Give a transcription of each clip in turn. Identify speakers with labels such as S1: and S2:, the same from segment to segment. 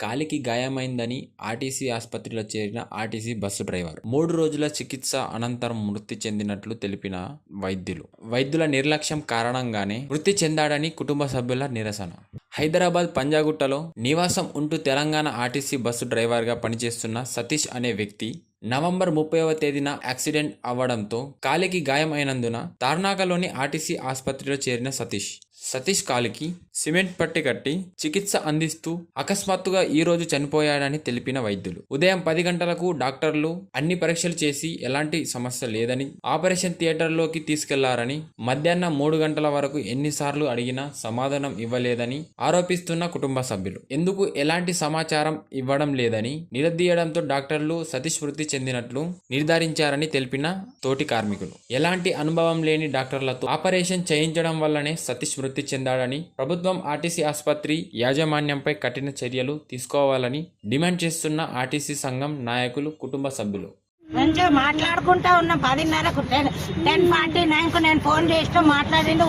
S1: కాలికి గాయమైందని ఆర్టీసీ ఆసుపత్రిలో చేరిన ఆర్టీసీ బస్సు డ్రైవర్. మూడు రోజుల చికిత్స అనంతరం మృతి చెందినట్లు తెలిపిన వైద్యులు. వైద్యుల నిర్లక్ష్యం కారణంగానే మృతి చెందాడని కుటుంబ సభ్యుల నిరసన. హైదరాబాద్ పంజాగుట్టలో నివాసం ఉంటూ తెలంగాణ ఆర్టీసీ బస్సు డ్రైవర్గా పనిచేస్తున్న సతీష్ అనే వ్యక్తి నవంబర్ ముప్పైవ తేదీన యాక్సిడెంట్ అవ్వడంతో కాలికి గాయం అయినందున తార్నాకలోని ఆర్టీసీ ఆసుపత్రిలో చేరిన సతీష్. సతీష్ కాలికి సిమెంట్ పట్టి కట్టి చికిత్స అందిస్తూ అకస్మాత్తుగా ఈ రోజు చనిపోయాడని తెలిపిన వైద్యులు. ఉదయం పది గంటలకు డాక్టర్లు అన్ని పరీక్షలు చేసి ఎలాంటి సమస్య లేదని ఆపరేషన్ థియేటర్లోకి తీసుకెళ్ళారని మధ్యాహ్నం మూడు గంటల వరకు ఎన్నిసార్లు అడిగినా సమాధానం ఇవ్వలేదని ఆరోపిస్తున్న కుటుంబ సభ్యులు. ఎందుకు ఎలాంటి సమాచారం ఇవ్వడం లేదని నిలదీయడంతో డాక్టర్లు సతీష్ వృద్ధి చెందినట్లు నిర్ధారించారని తెలిపిన తోటి కార్మికులు. ఎలాంటి అనుభవం లేని డాక్టర్లతో ఆపరేషన్ చేయించడం వల్లనే సతీష్ మృతి చెందాడని ప్రభుత్వం ఆర్టీసీ ఆసుపత్రి యాజమాన్యంపై కఠిన చర్యలు తీసుకోవాలని డిమాండ్ చేస్తున్న ఆర్టీసీ సంఘం నాయకులు కుటుంబ సభ్యులు.
S2: మంచిగా మాట్లాడుకుంటా ఉన్నాం పదిన్నరకు టెన్ టెన్ ఫార్టీ నైన్కు నేను ఫోన్ చేస్తూ మాట్లాడిండు.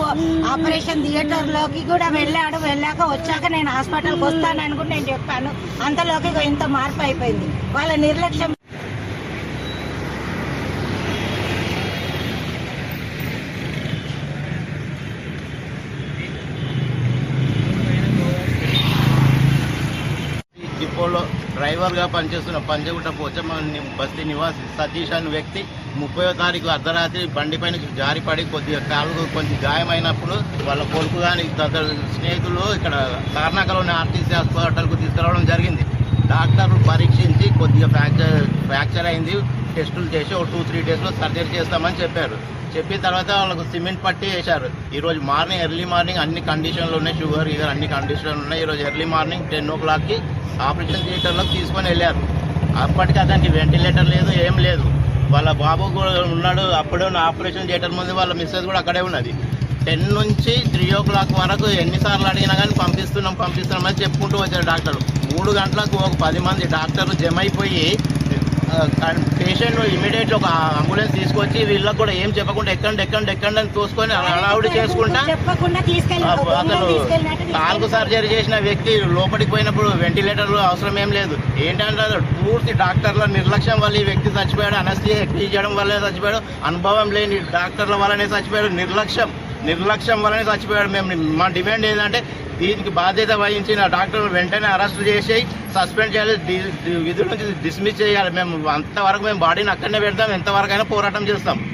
S2: ఆపరేషన్ థియేటర్లోకి కూడా వెళ్ళాడు. వెళ్ళాక వచ్చాక నేను హాస్పిటల్కి వస్తాను అనుకుని నేను చెప్పాను. అంతలోకి ఇంత మార్పు అయిపోయింది. వాళ్ళ నిర్లక్ష్యం
S3: ఈ డిపోలో డ్రైవర్గా పనిచేస్తున్న పంజగుట్ట పోచమ్మ బస్తి బస్తీ నివాసి సతీష్ అనే వ్యక్తి ముప్పై తారీఖు అర్ధరాత్రి బండిపై నుంచి జారిపడి కొద్దిగా కాలు కొంచెం గాయమైనప్పుడు వాళ్ళ కొడుకు కానీ స్నేహితులు ఇక్కడ కర్ణాకలోని ఆర్టీసీ హాస్పిటల్కు తీసుకురావడం జరిగింది. డాక్టర్లు పరీక్షించి కొద్దిగా ఫ్రాక్చర్ ఫ్రాక్చర్ అయింది టెస్టులు చేసి ఒక టూ త్రీ డేస్లో సర్జరీ చేస్తామని చెప్పారు. చెప్పిన తర్వాత వాళ్ళకు సిమెంట్ పట్టి వేశారు. ఈరోజు మార్నింగ్ ఎర్లీ మార్నింగ్ అన్ని కండిషన్లు ఉన్నాయి షుగర్ ఇగర్ అన్ని కండిషన్లు ఉన్నాయి. ఈరోజు ఎర్లీ మార్నింగ్ టెన్ ఓ క్లాక్కి ఆపరేషన్ థియేటర్లోకి తీసుకొని వెళ్ళారు. అప్పటికి అతనికి వెంటిలేటర్ లేదు ఏం లేదు. వాళ్ళ బాబు కూడా ఉన్నాడు అప్పుడే ఉన్న ఆపరేషన్ థియేటర్ ముందు వాళ్ళ మిస్సెస్ కూడా అక్కడే ఉన్నది. టెన్ నుంచి త్రీ ఓ క్లాక్ వరకు ఎన్నిసార్లు అడిగినా కానీ పంపిస్తున్నాం పంపిస్తున్నాం అని చెప్పుకుంటూ వచ్చారు డాక్టర్ మూడు గంటలకు ఒక పది మంది డాక్టర్లు జమ అయిపోయి పేషెంట్ ఇమీడియట్ ఒక అంబులెన్స్ తీసుకొచ్చి వీళ్ళకి కూడా ఏం చెప్పకుండా ఎక్కండి ఎక్కండి ఎక్కండి అని తోసుకొని హడావుడి చేసుకుంటా. అసలు కాలుకు సర్జరీ చేసిన వ్యక్తి లోపలికి పోయినప్పుడు వెంటిలేటర్ అవసరం ఏం లేదు. ఏంటంటే పూర్తి డాక్టర్ల నిర్లక్ష్యం వల్ల ఈ వ్యక్తి చచ్చిపోయాడు అనస్థి చేయడం వల్లనే చచ్చిపోయాడు అనుభవం లేని డాక్టర్ల వల్లనే చచ్చిపోయాడు నిర్లక్ష్యం. నిర్లక్ష్యం వల్లనే చచ్చిపోయాడు. మేము మా డిమాండ్ ఏంటంటే దీనికి బాధ్యత వహించిన డాక్టర్లు వెంటనే అరెస్ట్ చేసి సస్పెండ్ చేయాలి. విధుల నుంచి డిస్మిస్ చేయాలి. మేము అంతవరకు మేము బాడీని అక్కడనే పెడతాం. ఎంతవరకు అయినా పోరాటం చేస్తాం.